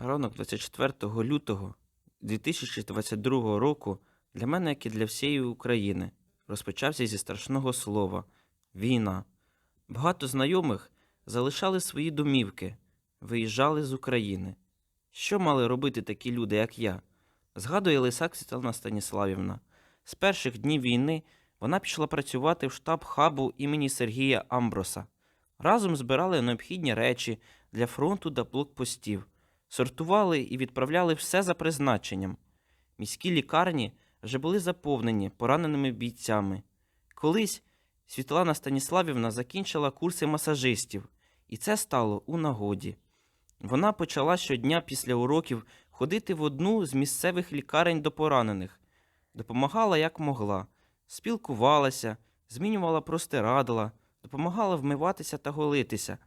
Ранок 24 лютого 2022 року для мене, як і для всієї України, розпочався зі страшного слова війна. Багато знайомих залишали свої домівки, виїжджали з України. Що мали робити такі люди, як я? Згадує Лисак Світлана Станіславівна. З перших днів війни вона пішла працювати в штаб хабу імені Сергія Амброса. Разом збирали необхідні речі для фронту та блокпостів сортували і відправляли все за призначенням. Міські лікарні вже були заповнені пораненими бійцями. Колись Світлана Станіславівна закінчила курси масажистів, і це стало у нагоді. Вона почала щодня після уроків ходити в одну з місцевих лікарень до поранених, допомагала як могла, спілкувалася, змінювала простирадла, допомагала вмиватися та голитися,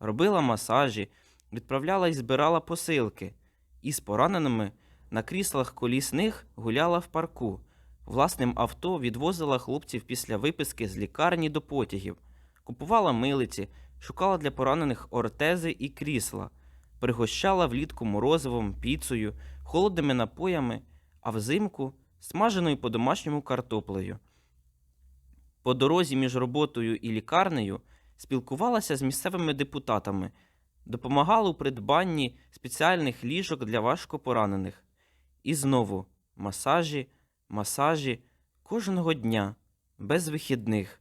робила масажі, відправляла і збирала посилки, і з пораненими на кріслах колісних гуляла в парку. Власним авто відвозила хлопців після виписки з лікарні до потягів, купувала милиці, шукала для поранених ортези і крісла, пригощала влітку морозивом, піцею, холодними напоями, а взимку смаженою по-домашньому картоплею. По дорозі між роботою і лікарнею спілкувалася з місцевими депутатами, допомагала у придбанні спеціальних ліжок для важкопоранених. І знову масажі, масажі кожного дня, без вихідних.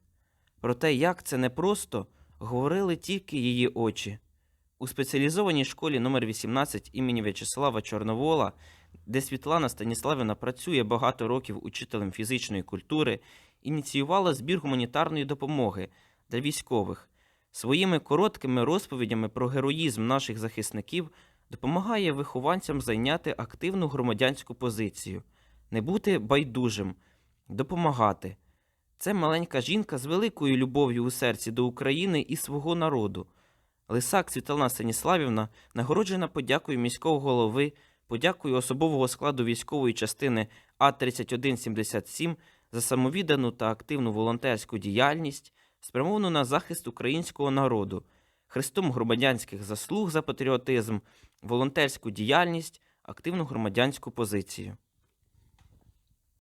Про те, як це непросто, говорили тільки її очі. У спеціалізованій школі номер 18 імені В'ячеслава Чорновола, де Світлана Станіславівна працює багато років учителем фізичної культури, ініціювала збір гуманітарної допомоги для військових. Своїми короткими розповідями про героїзм наших захисників допомагає вихованцям зайняти активну громадянську позицію, не бути байдужим, допомагати. Це маленька жінка з великою любов'ю у серці до України і свого народу. Лисак Світлана Станіславівна нагороджена подякою міського голови, подякою особового складу військової частини А3177 за самовіддану та активну волонтерську діяльність, спрямовану на захист українського народу, хрестом громадянських заслуг за патріотизм, волонтерську діяльність, активну громадянську позицію.